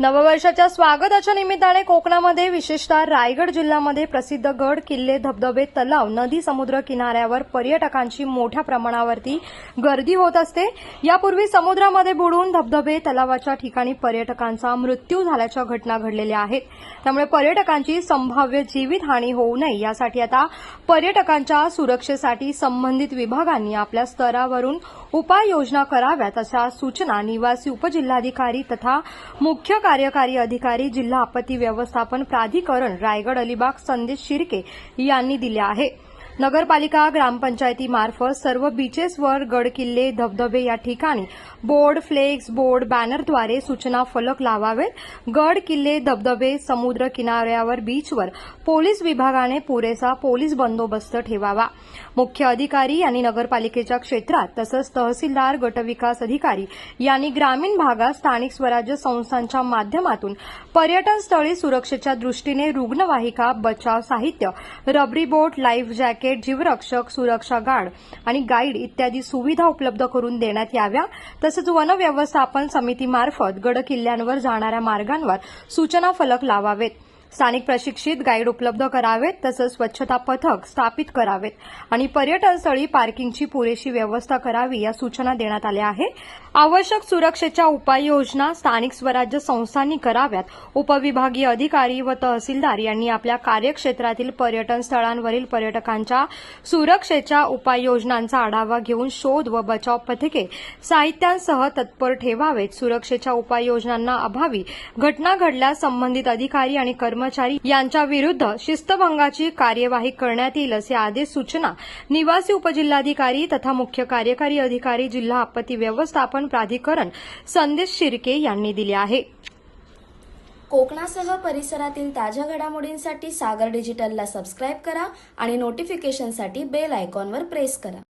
नववर्षाच्या स्वागताच्या निमित्ताने कोकणामध्ये विशेषतः रायगड जिल्ह्यामध्ये प्रसिद्ध गड किल्ले धबधबे तलाव नदी समुद्र किनाऱ्यावर पर्यटकांची मोठ्या प्रमाणावरती गर्दी होत असते. यापूर्वी समुद्रामध्ये बुडून धबधबे तलावाच्या ठिकाणी पर्यटकांचा मृत्यू झाल्याच्या घटना घडलेल्या आहेत. त्यामुळे पर्यटकांची संभाव्य जीवितहानी होऊ नये यासाठी आता पर्यटकांच्या सुरक्षेसाठी संबंधित विभागांनी आपल्या स्तरावरून उपाययोजना कराव्यात अशा सूचना निवासी उपजिल्हाधिकारी तथा मुख्य कार्यकारी अधिकारी जिल्हा आपत्ती व्यवस्थापन प्राधिकरण रायगड अलिबाग संदेश शिर्के यांनी दिल्या आहे. नगरपालिका ग्रामपंचायतीमार्फत सर्व बीचेसवर गड किल्ले धबधबे या ठिकाणी बोर्ड फ्लेक्स बोर्ड बॅनरद्वारे सूचना फलक लावावेत. गड किल्ले धबधबे समुद्र किनाऱ्यावर बीचवर पोलीस विभागाने पुरेसा पोलीस बंदोबस्त ठेवावा. मुख्य अधिकारी यांनी नगरपालिकेच्या क्षेत्रात तसंच तहसीलदार गटविकास अधिकारी यांनी ग्रामीण भागात स्थानिक स्वराज्य संस्थांच्या माध्यमातून पर्यटन स्थळी सुरक्षेच्या दृष्टीने रुग्णवाहिका बचाव साहित्य रबरी बोट लाईफ जॅकेट जीवरक्षक सुरक्षा गार्ड आणि गाईड इत्यादी सुविधा उपलब्ध करून देण्यात याव्या. तसंच वन व्यवस्थापन समितीमार्फत गड किल्ल्यांवर जाणाऱ्या मार्गांवर सूचना फलक लावावेत. स्थानिक प्रशिक्षित गाईड उपलब्ध करावेत तसंच स्वच्छता पथक स्थापित करावेत. आणि पर्यटनस्थळी पार्किंगची पुरेशी व्यवस्था करावी या सूचना देण्यात आल्या आहेत. आवश्यक सुरक्षेच्या उपाययोजना स्थानिक स्वराज्य संस्थांनी कराव्यात. उपविभागीय अधिकारी व तहसीलदार यांनी आपल्या कार्यक्षेत्रातील पर्यटन स्थळांवरील पर्यटकांच्या सुरक्षेच्या उपाययोजनांचा आढावा घेऊन शोध व बचाव पथके साहित्यांसह तत्पर ठेवावेत. सुरक्षेच्या उपाययोजनांना अभावी घटना घडल्यास संबंधित अधिकारी आणि कर्मचारी यांच्या विरुद्ध शिस्तभंगाची कार्यवाही करण्यात येईल असे आदेश सूचना निवासी उपजिल्हाधिकारी तथा मुख्य कार्यकारी अधिकारी जिल्हा आपत्ती व्यवस्थापन प्राधिकरण संदेश शिर्के यांनी दिले आहे. कोकणासह परिसरातील ताज्या घडामोडींसाठी सागर डिजिटलला सबस्क्राईब करा आणि नोटिफिकेशनसाठी बेल आयकॉनवर प्रेस करा.